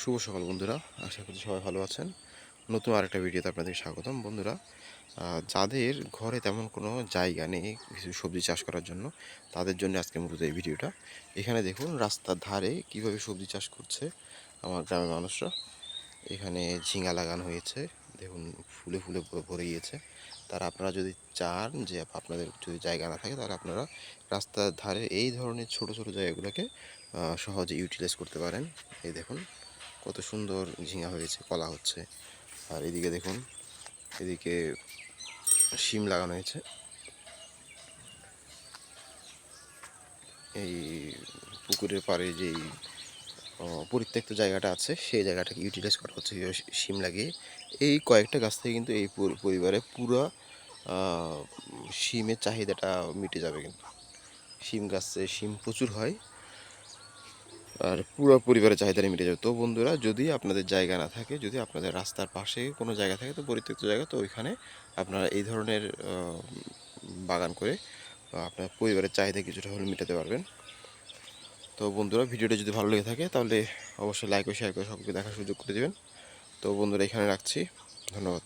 শুভ সকাল বন্ধুরা, আশা করি সবাই ভালো আছেন। নতুন আরেকটা ভিডিওতে আপনাদের স্বাগতম বন্ধুরা। যাদের ঘরে তেমন কোনো জায়গা নেই কিছু সবজি চাষ করার জন্য, তাদের জন্য আজকে মূলত এই ভিডিওটা। এখানে দেখুন, রাস্তার ধারে কীভাবে সবজি চাষ করছে আমার গ্রামের মানুষরা। এখানে ঝিঙা লাগানো হয়েছে দেখুন ফুলে ফুলে ভরে- গিয়েছে। তারা আপনারা যদি চান যে আপনাদের যদি জায়গা না থাকে, তাহলে আপনারা রাস্তার ধারে এই ধরনের ছোট ছোট জায়গাগুলোকে সহজে ইউটিলাইজ করতে পারেন। এই দেখুন, কত সুন্দর ঝিঙা হয়েছে, কলা হচ্ছে। আর এদিকে দেখুন, এদিকে শিম লাগানো হয়েছে। এই পুকুরের পাড়ে যেই পরিত্যক্ত জায়গাটা আছে, সেই জায়গাটাকে ইউটিলাইজ করা হচ্ছে শিম লাগিয়ে এই কয়েকটা গাছ থেকে কিন্তু এই পরিবারে পুরো শিমের চাহিদাটা মিটে যাবে কিন্তু। শিম গাছে শিম প্রচুর হয়, আর পুরো পরিবারের চাহিদাটা মিটে যাবে। তো বন্ধুরা, যদি আপনাদের জায়গা না থাকে, যদি আপনাদের রাস্তার পাশে কোনো জায়গা থাকে, তো পরিত্যক্ত জায়গা, তো ওইখানে আপনারা এই ধরনের বাগান করে আপনার পরিবারের চাহিদা কিছুটা হলে মেটাতে পারবেন। তো বন্ধুরা, ভিডিওটা যদি ভালো লেগে থাকে, তাহলে অবশ্যই লাইক ও শেয়ার করে সকলকে দেখার সুযোগ করে দেবেন। তো বন্ধুরা, এখানে রাখছি। ধন্যবাদ।